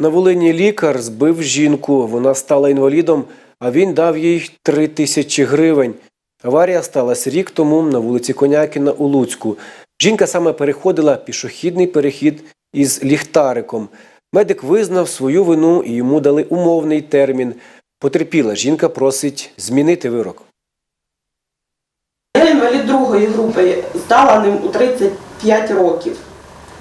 На Волині лікар збив жінку. Вона стала інвалідом, а він дав їй три тисячі гривень. Аварія сталася рік тому на вулиці Конякіна у Луцьку. Жінка саме переходила пішохідний перехід із ліхтариком. Медик визнав свою вину і йому дали умовний термін. Потерпіла жінка просить змінити вирок. Я інвалід другої групи, стала ним у 35 років.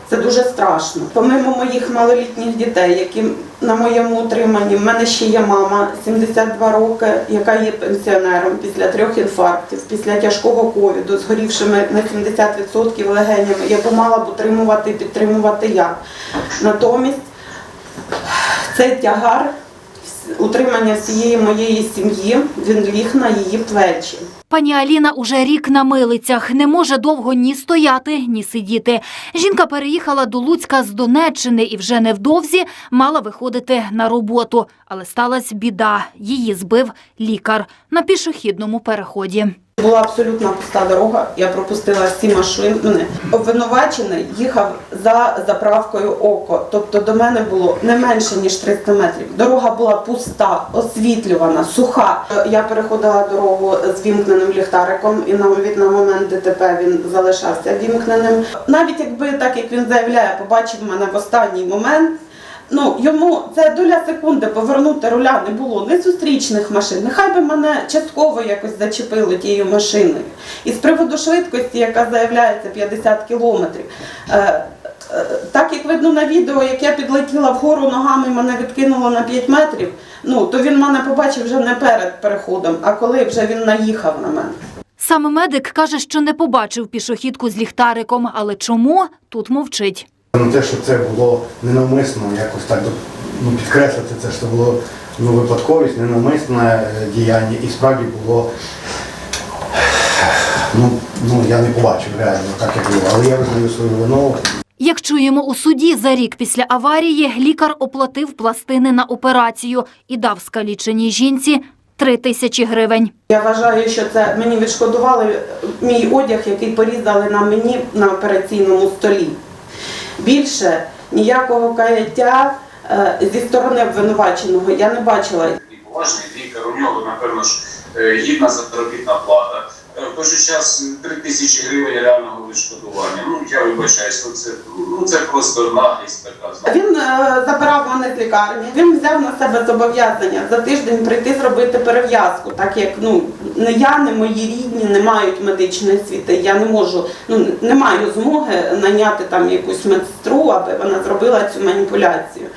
Це дуже страшно. Помимо моїх малолітніх дітей, які на моєму утриманні, в мене ще є мама 72 роки, яка є пенсіонером після трьох інфарктів, після тяжкого ковіду, згорівшими на 70% легенями, яку мала б утримувати і підтримувати я. Натомість цей тягар утримання всієї моєї сім'ї, він ліг на її плечі. Пані Аліна уже рік на милицях, не може довго ні стояти, ні сидіти. Жінка переїхала до Луцька з Донеччини і вже невдовзі мала виходити на роботу. Але сталася біда. Її збив лікар на пішохідному переході. Була абсолютно пуста дорога, я пропустила всі машини. Обвинувачений їхав за заправкою око, тобто до мене було не менше ніж 300 метрів. Дорога була пуста, освітлювана, суха. Я переходила дорогу з вімкненим ліхтариком, і навіть на момент ДТП він залишався вімкненим. Навіть якби так як він заявляє, побачив мене в останній момент. Ну, йому це доля секунди повернути руля не було ні зустрічних машин. Нехай би мене частково якось зачепили тією машиною. І з приводу швидкості, яка заявляється 50 кілометрів. Е, е, так як видно на відео, як я підлетіла вгору ногами, мене відкинуло на 5 метрів. Ну то він мене побачив вже не перед переходом, а коли вже він наїхав на мене. Саме медик каже, що не побачив пішохідку з ліхтариком, але чому тут мовчить. Ну, те, що це було ненавмисно, якось так ну, підкреслити це, що це було ну, випадковість, ненавмисне е, діяння і справді було. Ну, ну я не побачив реально, так як було, але я визнаю свою вину. Як чуємо у суді, за рік після аварії лікар оплатив пластини на операцію і дав скаліченій жінці три тисячі гривень. Я вважаю, що це мені відшкодували мій одяг, який порізали на мені на операційному столі. Більше ніякого каяття е, зі сторони обвинуваченого я не бачила. і поважний лікар, у нього, напевно ж, е, гідна заробітна плата. В той же час 3 тисячі гривень реального відшкодування. Ну, я вибачаюсь, ну це, ну, це просто наглість така. Він е, забирав мене з лікарні. Він взяв на себе зобов'язання за тиждень прийти зробити перев'язку, так як ну не я, не мої рідні не мають медичної освіти. Я не можу, ну не маю змоги наняти там якусь медсестру, аби вона зробила цю маніпуляцію.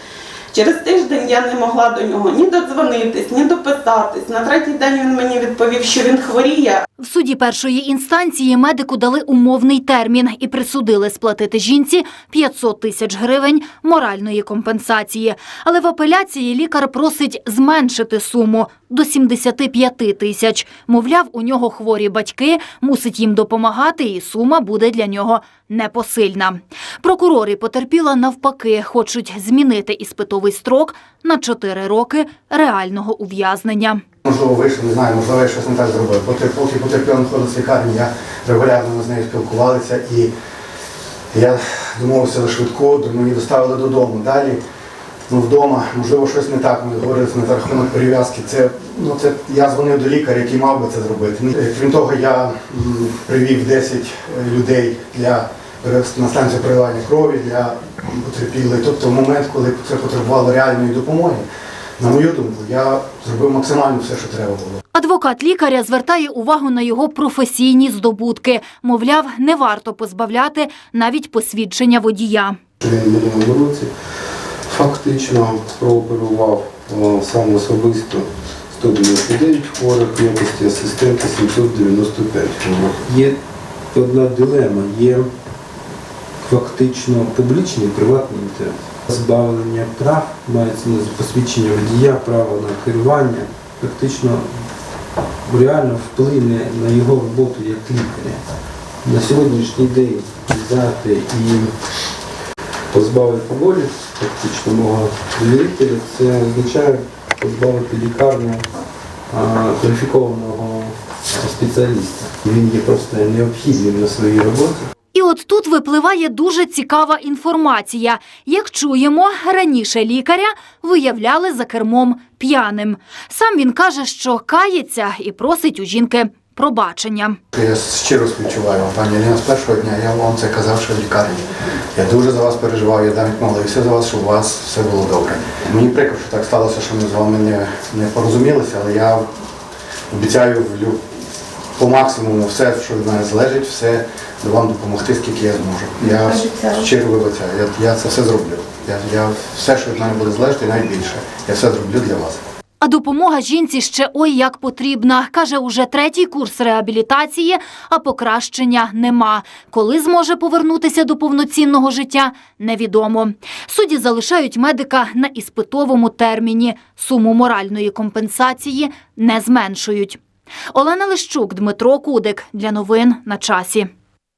Через тиждень я не могла до нього ні додзвонитись, ні дописатись. На третій день він мені відповів, що він хворіє, В суді першої інстанції медику дали умовний термін і присудили сплатити жінці 500 тисяч гривень моральної компенсації. Але в апеляції лікар просить зменшити суму до 75 тисяч. Мовляв, у нього хворі батьки, мусить їм допомагати, і сума буде для нього непосильна. Прокурори потерпіла навпаки, хочуть змінити іспитовий строк на 4 роки реального ув'язнення. Можливо, вийшов, не знаю, можливо, я щось не так зробив. Поки потерпіла знаходилась в лікарні, я регулярно з нею спілкувалися і я домовився за швидку, мені доставили додому. Далі ну, вдома, можливо, щось не так. Ми говорили на рахунок перев'язки. Це, ну, це я дзвонив до лікаря, який мав би це зробити. Ну, е, Крім того, я привів 10 людей для на станцію переливання крові для потерпілих. Тобто в момент, коли це потребувало реальної допомоги, на мою думку, я зробив максимально все, що треба було. Адвокат лікаря звертає увагу на його професійні здобутки. Мовляв, не варто позбавляти навіть посвідчення водія. Він минулому році фактично прооперував сам особисто 199 хворих, в якості асистента 795 хворих. Є одна дилема, є фактично публічний і приватний інтерес. Збавлення прав мається на посвідчення водія, право на керування, фактично реально вплине на його роботу як лікаря. На сьогоднішній день взяти і позбавити волі фактично мого довірителя, це означає позбавити лікарню кваліфікованого спеціаліста. Він є просто необхідним на своїй роботі. І от тут випливає дуже цікава інформація. Як чуємо, раніше лікаря виявляли за кермом п'яним. Сам він каже, що кається і просить у жінки пробачення. Я щиро співчуваю вам, пані Аліна, з першого дня я вам це казав, що в лікарні. Я дуже за вас переживав, я навіть молився за вас, щоб у вас все було добре. Мені прикро, що так сталося, що ми з вами не, не порозумілися, але я обіцяю по максимуму все, що від мене залежить, все вам допомогти, скільки я зможу. Я щиро вибачаю, я, я це все зроблю. Я, я все, що від мене буде залежати, і навіть більше. Я все зроблю для вас. А допомога жінці ще ой як потрібна. Каже, уже третій курс реабілітації, а покращення нема. Коли зможе повернутися до повноцінного життя, невідомо. Судді залишають медика на іспитовому терміні. Суму моральної компенсації не зменшують. Олена Лищук, Дмитро Кудик. Для новин на часі.